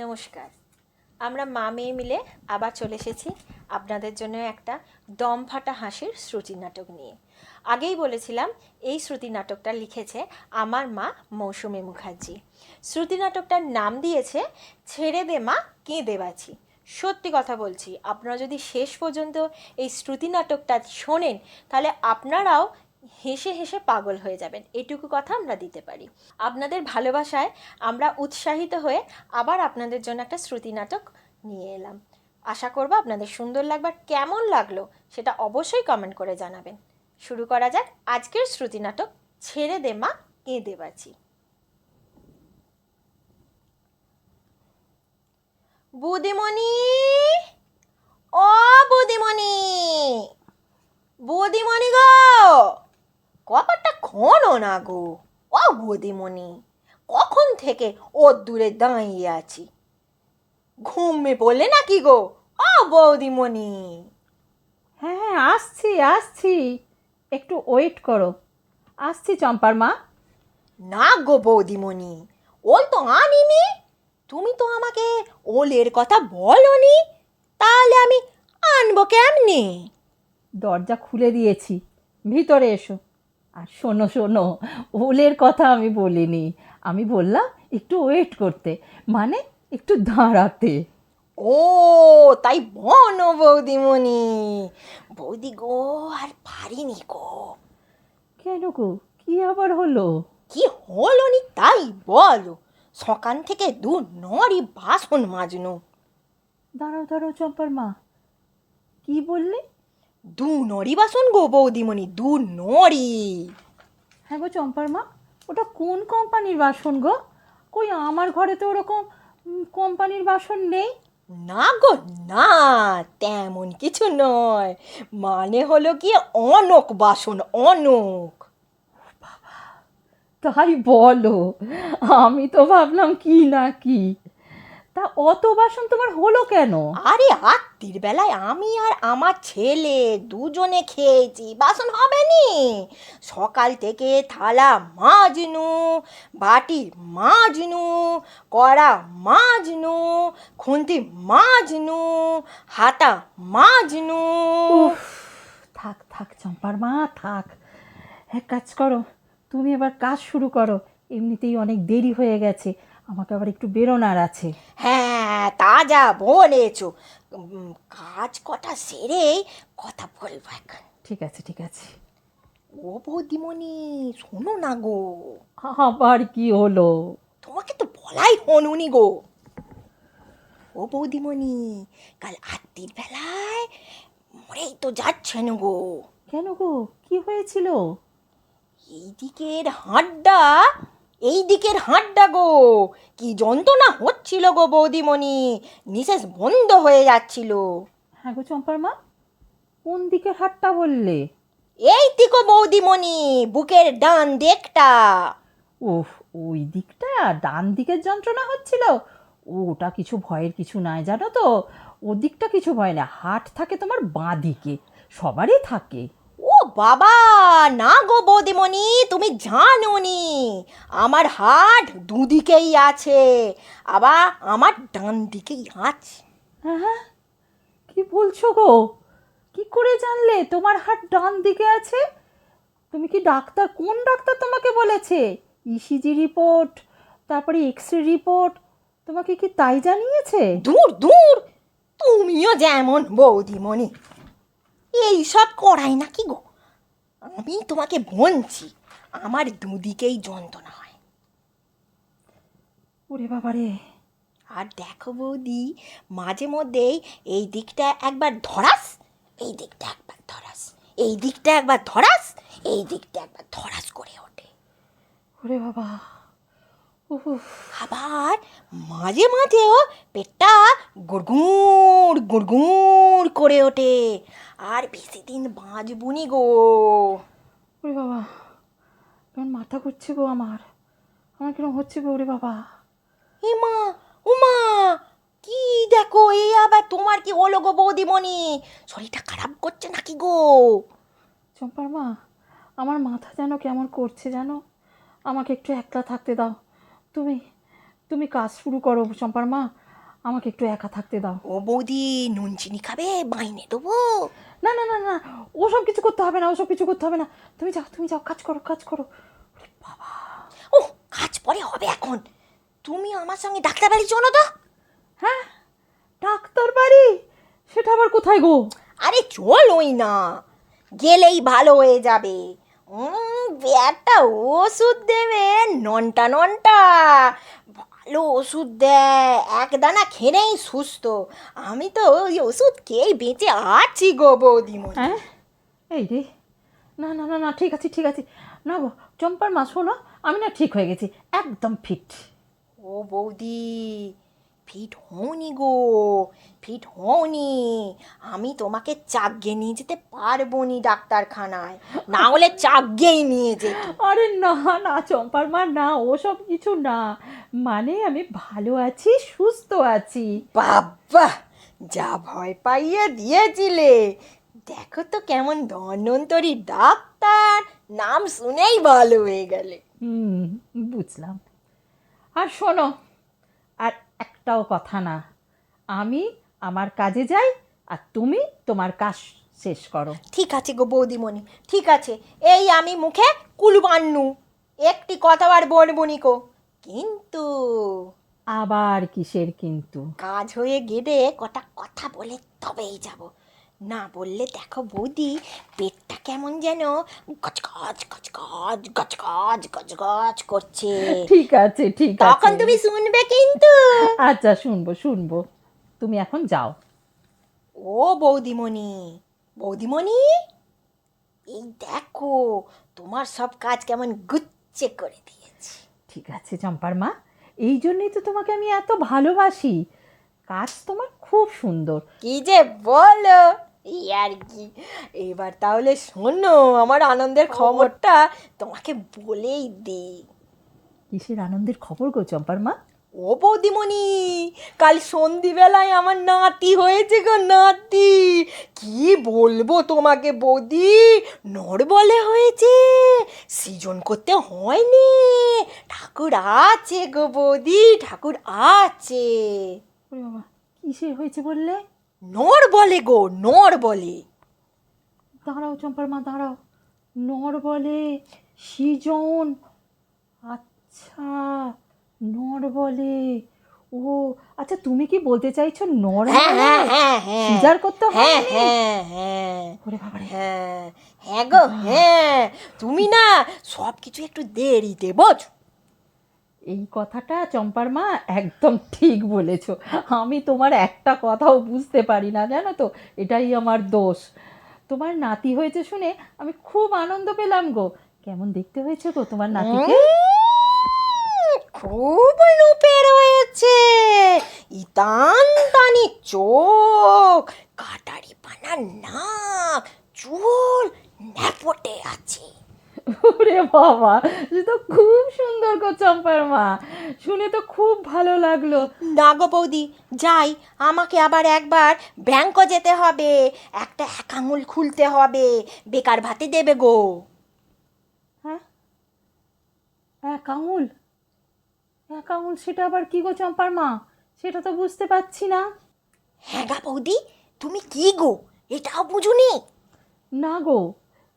নমস্কার। আমরা মা মেয়ে মিলে আবার চলে এসেছি আপনাদের জন্য একটা দম ফাটা হাসির শ্রুতি নাটক নিয়ে। আগেই বলেছিলাম, এই শ্রুতি নাটকটা লিখেছে আমার মা মৌসুমি মুখার্জি। শ্রুতি নাটকটার নাম দিয়েছে, ছেড়ে দে মা, কেঁদে বাঁচি। সত্যি কথা বলছি, আপনারা যদি শেষ পর্যন্ত এই শ্রুতি নাটকটা শোনেন, তাহলে আপনারাও হেসে হেসে পাগল হয়ে যাবেন। এটুকু কথা আমরা দিতে পারি। আপনাদের ভালোবাসায় আমরা উৎসাহিত হয়ে আবার আপনাদের জন্য একটা শ্রুতি নাটক নিয়ে এলাম। আশা করব আপনাদের সুন্দর লাগবে আর কেমন লাগল সেটা অবশ্যই কমেন্ট করে জানাবেন। শুরু করা যাক আজকের শ্রুতি নাটক, ছেড়ে দে মা, কেঁদে বাঁচি। বুদিমণি! ও বুদিমণি! বৌদিমণি গো! কপারটা খনো না গো। ও বৌদিমণি কখন থেকে ও দূরে দাঁড়িয়ে আছি? ঘুমে পড়লে নাকি গো? ও বৌদিমণি। হ্যাঁ হ্যাঁ আসছি আসছি। একটু ওয়েট করো। আসছি চম্পার মা। না গো বৌদিমণি ওল তো আনিনি। তুমি তো আমাকে ওলের কথা বলনি তাহলে আমি আনব কেমনি? দরজা খুলে দিয়েছি। ভিতরে এসো। আর শোনো শোনো ওলের কথা আমি বলিনি। আমি বললাম একটু ওয়েট করতে মানে একটু দাঁড়াতে। ও তাই বনো বৌদিমণি। বৌদি গো আর পারিনি গো। কেন গো? কি আবার হলো? কি হলো নি তাই বলো। সকাল থেকে দু নরি বাসন মাজনো। দাঁড়াও দাঁড়াও চম্পার মা। কি বললে? দু নরি বাসন গো বৌদিমণি দু নরি হ্যাঁ গো চম্পার মা ওটা কোন কোম্পানির বাসন গো? কই আমার ঘরে তো ওরকম কোম্পানির বাসন নেই। না গো না তেমন কিছু নয়। মানে হলো কি অনক বাসন অনক। তাই বলো আমি তো ভাবলাম কি না কি। তা অত বাসন তোমার হলো কেন? আরে আত্মীর বেলায় আমি আর আমার ছেলে দুজনে খেয়েছি বাসন হবে নি। সকাল থেকে থালা মাজনু বাটি মাজনু কড়া মাজনু খুন্তি মাজনু হাতা মাজনু। থাক থাক চম্পার মা থাক। এক কাজ করো তুমি এবার কাজ শুরু করো। এমনিতেই অনেক দেরি হয়ে গেছে। আমাকে আবার একটু বেরোনার আছে। হ্যাঁ তা যা বলেছ। কাজ কটা সেরেই কথা বলব এখন। ঠিক আছে ঠিক আছে। ও বৌদিমণি শোনো না গো। আবার কি হলো? তোমাকে তো বলাই হনুনি গো। ও বৌদিমণি কাল আত্মীর বেলায় মরেই তো যাচ্ছেন গো। কেন গো? কি হয়েছিল? এই দিকের হাড্ডা এই দিকের হাড্ডা গো। কি যন্ত্রণা হচ্ছিল গো বৌদিমণি। নিশেষ বন্ধ হয়ে যাচ্ছিল। হ্যাঁ গো চম্পার মা কোন দিকের হাটটা বললে? এই দিকো বৌদিমণি বুকের ডান দিকটা। ওহ ওই দিকটা ডান দিকের যন্ত্রণা হচ্ছিল? ওটা কিছু ভয়ের কিছু নাই জানো তো? ওদিকটা কিছু ভয় না হাট থাকে তোমার বাঁ দিকে সবারই থাকে। বাবা না গো বৌদিমণি তুমি জানো নি আমার হাট দুদিকেই আছে আবার আমার ডান দিকেই আছে। হ্যাঁ কি বলছো গো? কি করে জানলে? তোমার হাট ডান দিকে আছে? তুমি কি ডাক্তার? কোন ডাক্তার তোমাকে বলেছে? ইসিজি রিপোর্ট তারপরে এক্স রে রিপোর্ট তোমাকে কি তাই জানিয়েছে? দূর দূর তুমিও যেমন বৌদিমণি। এইসব করাই নাকি গো? আমি তোমাকে বলছি আমার দুদিকেই যন্ত্রণা হয়। ওরে বাবা রে। আর দেখো বৌদি মাঝে মধ্যেই এই দিকটা একবার ধরাস এই দিকটা একবার ধরাস এই দিকটা একবার ধরাস এই দিকটা একবার ধরাস করে ওঠে। ওরে বাবা। আবার মাঝে মাঝেও পেটটা গুড়গুড় গুড়গুড় করে ওঠে। আর বেশি দিন বাঁচবুনি গো। ওরে বাবা কেমন মাথা ঘুরছে গো আমার। আমার কিরম হচ্ছে গো ওরে বাবা। এমা উমা কি দেখো এই আবার তোমার কি হলো গো বৌদিমণি? শরীরটা খারাপ করছে নাকি গো? চম্পার মা আমার মাথা যেন কেমন করছে জানো? আমাকে একটু একলা থাকতে দাও। তুমি তুমি কাজ শুরু করো চম্পার মা। আমাকে একটু একা থাকতে দাও। ও বৌদি নুন চিনি খাবে? মাইনে দেবো? না না না না ওসব কিছু করতে হবে না ওসব কিছু করতে হবে না। তুমি যাও তুমি যাও কাজ করো কাজ করো। বাবা। ও কাজ পরে হবে এখন। তুমি আমার সঙ্গে ডাক্তার বাড়ি চলো তো। হ্যাঁ ডাক্তার বাড়ি? সেটা আবার কোথায় গো? আরে চলোই না। গেলেই ভালো হয়ে যাবে। একটা ওষুধ দেবে। ননটা ননটা। ভালো ওষুধ দেয়। এক দানা খেলেই সুস্থ। আমি তো ওই ওষুধ খেয়েই বেঁচে আছি গো বৌদিমণি। হ্যাঁ? এই রে। না না না না ঠিক আছে ঠিক আছে। না গো চম্পার মা শোনো আমি না ঠিক হয়ে গেছি। একদম ফিট ও বৌদি ফিট হওনি গো ফিট হওনি আমি তোমাকে চাগিয়ে নিয়ে যেতে পারব নি ডাক্তারখানায়। না হলে চাগিয়েই নিয়ে যে আরে না না চম্পার মা না ওসব কিছু না। মানে আমি ভালো আছি সুস্থ আছি। বাবা যা ভয় পাইয়ে দিয়েছিলে। দেখো তো কেমন ধন্বন্তরী ডাক্তার নাম শুনেই ভালো হয়ে গেলে। হুম বুঝলাম। আর শোনো আর একটাও কথা না। আমি আমার কাজে যাই আর তুমি তোমার কাজ শেষ করো। ঠিক আছে গো বৌদিমণি ঠিক আছে। এই আমি মুখে কুলবান্নু। একটি কথা আর বলবনি কো। কিন্তু আবার কিসের কিন্তু? কাজ হয়ে গেলে কটা কথা বলে তবেই যাব। না বললে দেখো বৌদি পেটটা কেমন যেন গজগজ গজগজ গজগজ গজগজ করছে। ঠিক আছে ঠিক আছে। তখন তুমি শুনবে কিন্তু। আচ্ছা শুনব শুনব। তুমি এখন যাও। ও বৌদিমণি বৌদিমণি এই দেখো তোমার সব কাজ কেমন গুচ্ছে করে দিয়েছি। ঠিক আছে চম্পার মা। এই জন্যই তো তোমাকে আমি এত ভালোবাসি। কাজ তোমার খুব সুন্দর। কি যে বলো। এই আর কি। এবার তাহলে শোনো আমার আনন্দের খবরটা তোমাকে বলেই দিই। কিসের আনন্দের খবর গো চম্পার মা? ও বৌদিমণি কাল সন্ধিবেলায় আমার নাতি হয়েছে গো নাতি। কি বলব তোমাকে বৌদি? নড়বলে হয়েছে সৃজন করতে হয়নি। ঠাকুর আছে গো বৌদি ঠাকুর আছে। কিসের হয়েছে বললে? নড় বলে গো নর বলে। দাঁড়াও চম্পার মা দাঁড়াও। নর বলে সৃজন। আচ্ছা নর বলে। ও আচ্ছা তুমি কি বলতে চাইছো নর হ্যাঁ হ্যাঁ হ্যাঁ সিজার করতে হ্যাঁ হ্যাঁ হ্যাঁ। হ্যাঁ হ্যাঁ গো হ্যাঁ। তুমি না সব কিছু একটু দেরিতে বোঝো? এই কথাটা চম্পার মা একদম ঠিক বলেছ। আমি তোমার একটা কথাও বুঝতে পারি না, জানো তো? এটাই আমার দোষ। তোমার নাতি হয়েছে শুনে আমি খুব আনন্দ পেলাম গো। কেমন দেখতে হয়েছে গো তোমার নাতিকে? খুব রূপের হয়েছে। ইতান তানি চোখ কাটারি পানা নাক, চুল ন্যাপটে আছে। ওরে বাবা সে তো খুব সুন্দর গো চম্পার মা। শুনে তো খুব ভালো লাগল। না গো বৌদি যাই আমাকে আবার একবার ব্যাংক যেতে হবে। একটা এক আঙুল খুলতে হবে। বেকার ভাতে দেবে গো। হ্যাঁ? এক আঙুল? এক আঙুল সেটা আবার কি গো চম্পার মা? সেটা তো বুঝতে পারছি না। হ্যাঁ গা বৌদি তুমি কি গো? এটাও বুঝুনি? না গো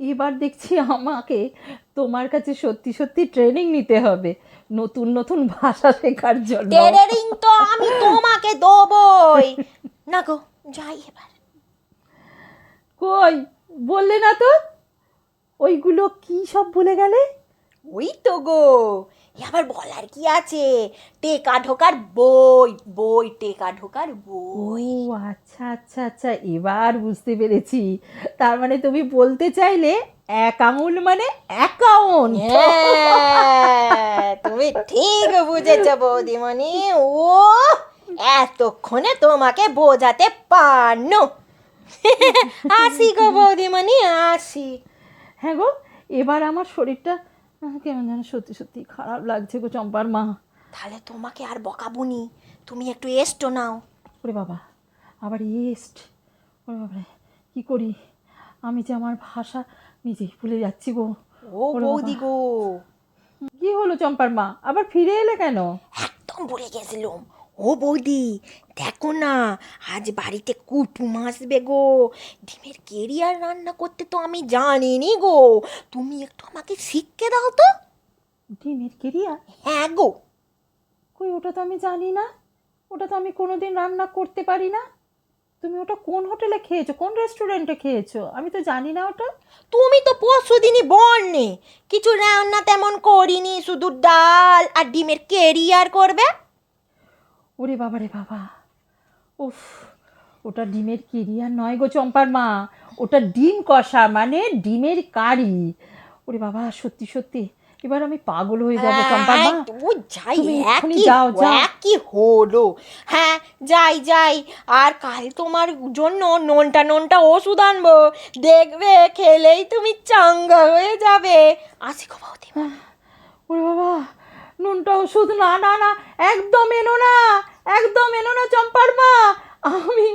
এবার দেখছি আমাকে তোমার কাছে সত্যি সত্যি ট্রেনিং নিতে হবে। নতুন নতুন ভাষা শেখার জন্য। ট্রেনিং তো আমি তোমাকে দেবই। না গো যাই এবার। কই? বললে না তো? ওইগুলো কি সব বলে গেলে? ওই তো গো এ আবার বলার কি আছে? টেকা ঢোকার বই বই টেকা ঢোকার বই। ও আচ্ছা আচ্ছা আচ্ছা এবার বুঝতে পেরেছি। তার মানে তুমি বলতে চাইলে এক আঙুল মানে অ্যাকাউন্ট হ্যাঁ, তুমি ঠিক বুঝেছ বৌদিমণি। ও এতক্ষণে তোমাকে বোঝাতে পারনো। আসি গো বৌদিমণি আসি। হ্যাঁ গো এবার আমার শরীরটা কেমন যেন সত্যি সত্যি খারাপ লাগছে গো চম্পার মা। তাহলে তোমাকে আর বকাবুনি। তুমি একটু এস্টও নাও। ওরে বাবা আবার এস্ট। ওরে বাবা কি করি? আমি যে আমার ভাষা নিজেই ভুলে যাচ্ছি গো। ও বৌদি গো। কি হলো চম্পার মা? আবার ফিরে এলে কেন? একদম ভুলে গেছিলাম। ও বৌদি দেখো না আজ বাড়িতে কুটুম আসবে গো। ডিমের কেরিয়ার রান্না করতে তো আমি জানিনি গো। তুমি একটু আমাকে শিখকে দাও তো। ডিমের কেরিয়া হ্যাঁ গো। কই ওটা তো আমি জানি না। ওটা তো আমি কোনোদিন রান্না করতে পারি না। তুমি ওটা কোন হোটেলে খেয়েছো? কোন রেস্টুরেন্টে খেয়েছো? আমি তো জানি না ওটা। তুমি তো পরশু দিনই বলনি কিছু রান্না তেমন করিনি শুধু ডাল আর ডিমের কেরিয়ার করবে। ওরে বাবা রে বাবা। উফ ওটা ডিমের কেরিয়ার নয় গো চম্পার মা। ওটা ডিম কষা মানে ডিমের কারি। ওরে বাবা সত্যি সত্যি। এবার আমি পাগল হয়ে যাব চম্পার মা। হ্যাঁ, ও যাই একই যাও, যাও। একই হলো। হ্যাঁ যাই যাই। আর কাল তোমার জন্য ননটা ননটা ওষুধ আনব। দেখবে খেলেই তুমি চাঙ্গা হয়ে যাবে। আসি গো বৌদি ওরে বাবা নুনটা ওষুধ না না না একদম এনো না একদম এনো না চম্পার মা। আমি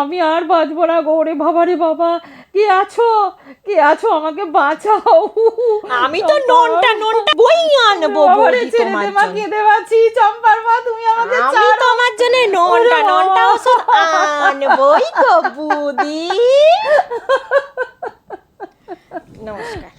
আমি আর বাঁচবো না গো ওরে বাবা রে বাবা। কে আছো? কে আছো? আমাকে বাঁচাও। আমি তো। ননটা ননটা বই আনব রে, ছেড়ে তোমার জন্য। কেঁদে পাচ্ছি চম্পার মা তুমি আমাকে আমি ছাড়ো। তোমার জন্য ননটা ননটা। ওষুধ আনবই গো বুদি। নমস্কার।